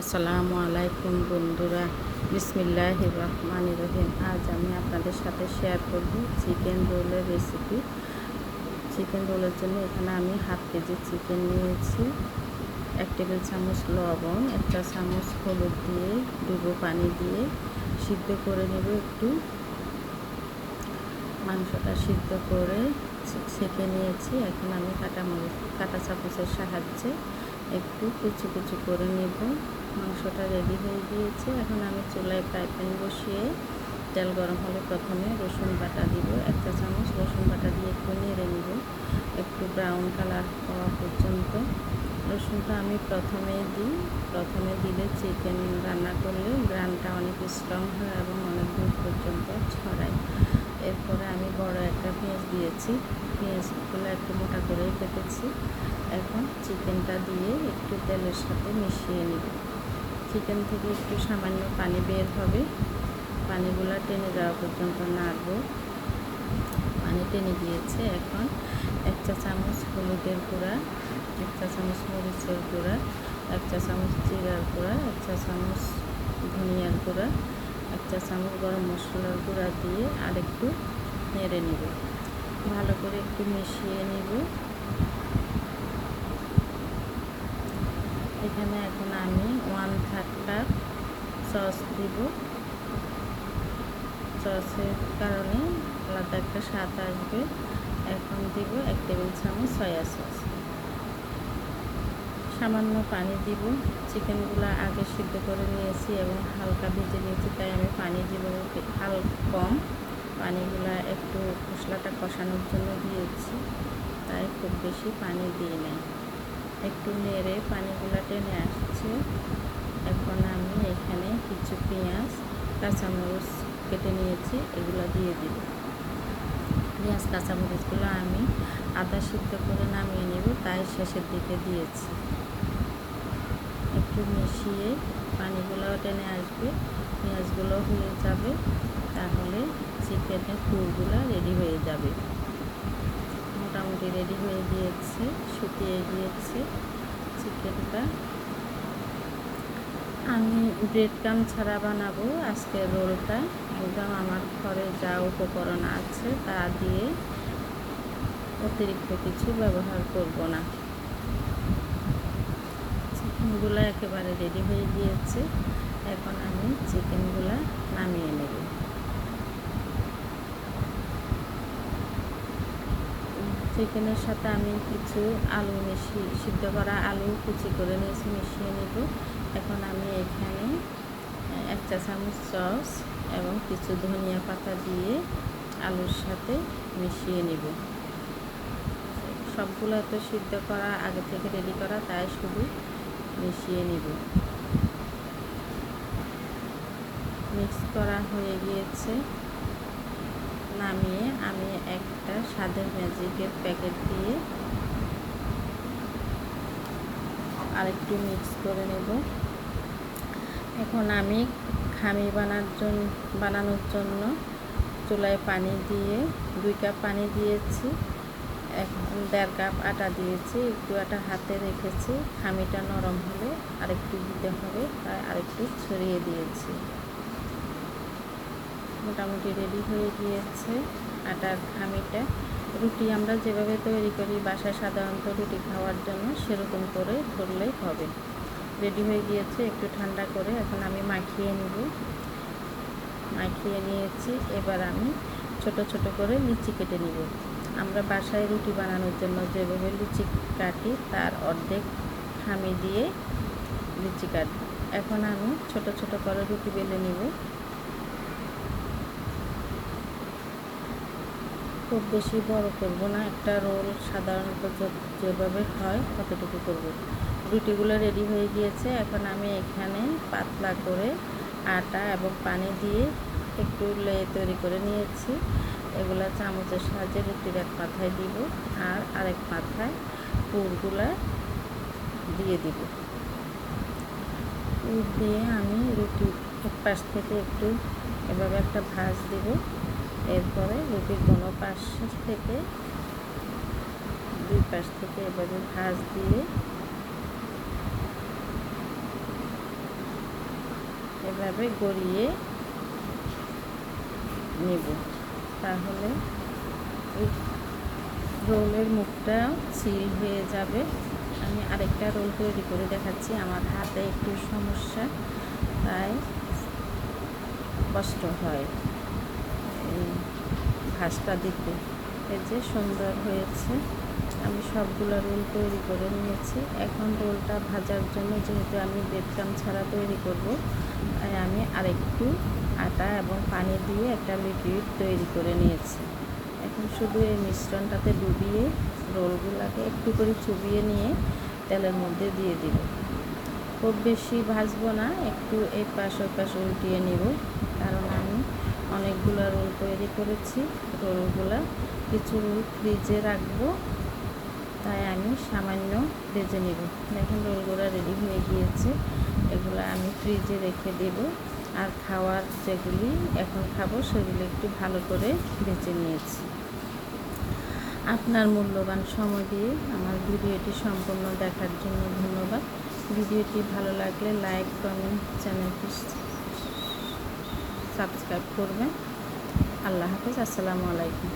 আসসালামু আলাইকুম বন্ধুরা বিসমিল্লাহ রহমান রহিম। আজ আমি আপনাদের সাথে শেয়ার করব চিকেন রোলের রেসিপি চিকেন রোলের জন্য এখানে আমি হাফ কেজি চিকেন নিয়েছি, এক টেবিল চামচ লবণ, একটা চামচ হলুদ দিয়ে ডুবো পানি দিয়ে সিদ্ধ করে নেব একটু। মাংসটা সিদ্ধ করে ছেঁকে নিয়েছি। এখন আমি কাটা কাটা চামচের সাহায্যে একটু কুচি কুচি করে নেব। মাংসটা রেডি হয়ে গিয়েছে। এখন আমি চুলায় ফ্রাই প্যান বসিয়ে তেল গরম হলে প্রথমে রসুন বাটা দিব, একটা চামচ। রসুন বাটা দিয়ে একটু নেড়ে নিব। একটু ব্রাউন কালার হওয়া পর্যন্ত। রসুনটা আমি প্রথমেই দিই। প্রথমে দিলে চিকেন রান্না করলে গ্রানটা অনেক স্ট্রং হয় এবং অনেক দূর পর্যন্ত ছড়ায়। এরপরে আমি বড় একটা পেঁয়াজ দিয়েছি। পেঁয়াজগুলো একটু মোটা করে কেটেছি। এখন চিকেনটা দিয়ে একটু তেলের সাথে মিশিয়ে নিব। চিকেন থেকে একটু সামান্য পানি বের হবে। পানিগুলো টেনে যাওয়া পর্যন্ত নাড়ব। পানি টেনে গিয়েছে এখন। এক চা চামচ হলুদের গুঁড়া, এক চা চামচ মরিচের গুঁড়া, এক চা চামচ জিরার গুঁড়া, এক চা চামচ ধনিয়ার গুঁড়া, এক চা চামচ গরম মশলার গুঁড়া দিয়ে আর একটু নেড়ে নেব। ভালো করে একটু মিশিয়ে নিব। এখানে এখন আমি ওয়ান থার্ড কাপ সস দিব। সসের কারণে আলাদা একটা স্বাদ আসবে। এখন দিব এক টেবিল চামচ সয়া সস সামান্য পানি দিব। চিকেনগুলো আগে সিদ্ধ করে নিয়েছি এবং হালকা ভেজে নিয়েছি, তাই আমি পানি দিব হাল কম। পানিগুলা একটু মশলাটা কষানোর জন্য দিয়েছি, তাই খুব বেশি পানি দিয়ে নেই। একটু নেড়ে পানিগুলো টেনে আসছে। এখন আমি এখানে কিছু পেঁয়াজ, কাঁচামরিচ কেটে নিয়েছি, এগুলো দিয়ে দিব। পেঁয়াজ, কাঁচামরিচগুলো আমি আদা সিদ্ধ করে নামিয়ে নেব, তাই শেষের দিকে দিয়েছি। একটু মিশিয়ে পানিগুলোও টেনে আসবে, পেঁয়াজগুলো হয়ে যাবে, তাহলে চিকেনের পুরগুলো রেডি হয়ে যাবে। রেডি হয়ে গিয়েছে, শুকিয়ে গিয়েছে চিকেনটা। আমি ব্রেড কাম ছাড়া বানাবো আজকে রোলটা। একদম আমার ঘরে যা উপকরণ আছে তা দিয়ে অতিরিক্ত কিছু ব্যবহার করব না। চিকেনগুলো একেবারে রেডি হয়ে গিয়েছে। এখন আমি চিকেনগুলো নামিয়ে নেব চিকেনের সাথে আমি কিছু আলু মিশিয়ে সিদ্ধ করা আলু কুচি করে নিয়েছি, মিশিয়ে নেব। এখন আমি এখানে এক চা চামচ সস এবং কিছু ধনিয়া পাতা দিয়ে আলুর সাথে মিশিয়ে নেব। সবগুলো তো সিদ্ধ করা, আগে থেকে রেডি করা, তাই শুধু মিশিয়ে নেব। মিক্স করা হয়ে গিয়েছে। নামিয়ে আমি একটা স্বাদের ম্যাজিকের প্যাকেট দিয়ে আরেকটু মিক্স করে নেব। এখন আমি খামি বানার জন্য বানানোর জন্য চুলায় পানি দিয়ে দুই কাপ পানি দিয়েছি, এক, দেড় কাপ আটা দিয়েছি, একটু আটা হাতে রেখেছি, খামিটা নরম হলে আরেকটু দিতে হবে, তাই আরেকটু ছড়িয়ে দিয়েছি। মোটামুটি রেডি হয়ে গিয়েছে আটার খামিটা রুটি আমরা যেভাবে তৈরি করি বাসায় সাধারণত রুটি খাওয়ার জন্য সেরকম করে করলেই হবে। রেডি হয়ে গিয়েছে, একটু ঠান্ডা করে এখন আমি মাখিয়ে নিব। মাখিয়ে নিয়েছি, এবার আমি ছোট ছোট করে লিচি কেটে নিব। আমরা বাসায় রুটি বানানোর জন্য যেভাবে লুচি কাটি তার অর্ধেক খামি দিয়ে লুচি কাটব। এখন আমি ছোট ছোট করে রুটি বেলে নিব। খুব বেশি বড় করব না। একটা রোল সাধারণত যেভাবে হয় ততটুকু করব। রুটিগুলো রেডি হয়ে গিয়েছে। এখন আমি এখানে পাতলা করে আটা এবং পানি দিয়ে একটু লে তৈরি করে নিয়েছি। এগুলো চামচের সাহায্যে রুটির এক মাথায় দিব আর আরেক মাথায় পুরগুলা দিয়ে দিব। পুর দিয়ে আমি রুটি এক পাশ থেকে একটু এভাবে একটা ভাঁজ দিব। এরপরে রুটির কোনো পাশ থেকে দুই পাশ থেকে এভাবে ভাঁজ দিয়ে এভাবে গড়িয়ে নেব। তাহলে রোলের মুখটা সিল হয়ে যাবে। আমি আরেকটা রোল তৈরি করে দেখাচ্ছি। আমার হাতে একটু সমস্যা, তাই কষ্ট হয়। ঘাসটা দিতে। এর যে সুন্দর হয়েছে। আমি সবগুলো রোল তৈরি করে নিয়েছি। এখন রোলটা ভাজার জন্য যেহেতু আমি বেডকাম ছাড়া তৈরি করব, তাই আমি আরেকটু আটা এবং পানি দিয়ে একটা লিকুইড তৈরি করে নিয়েছি। এখন শুধু এই মিশ্রণটাতে ডুবিয়ে রোলগুলোকে একটু করে চুবিয়ে নিয়ে তেলের মধ্যে দিয়ে দিব। খুব বেশি ভাজবো না, একটু এই পাশ ওই পাশ উল্টিয়ে নিব, কারণ আমি অনেকগুলো রোল তৈরি করেছি। রোলগুলো কিছু রোল ফ্রিজে রাখব। তাই আমি সামান্য ভেজে নেব। দেখুন রোলগুলো রেডি হয়ে গিয়েছে। এগুলো আমি ফ্রিজে রেখে দেব। আর খাওয়ার যেগুলি এখন খাব, সেগুলি একটু ভালো করে ভেজে নিয়েছি। আপনার মূল্যবান সময় দিয়ে আমার ভিডিওটি সম্পূর্ণ দেখার জন্য ধন্যবাদ। ভিডিওটি ভালো লাগলে লাইক, কমেন্ট, চ্যানেলটি সাবস্ক্রাইব করবেন। আল্লাহ হাফিজ আসসালামু আলাইকুম।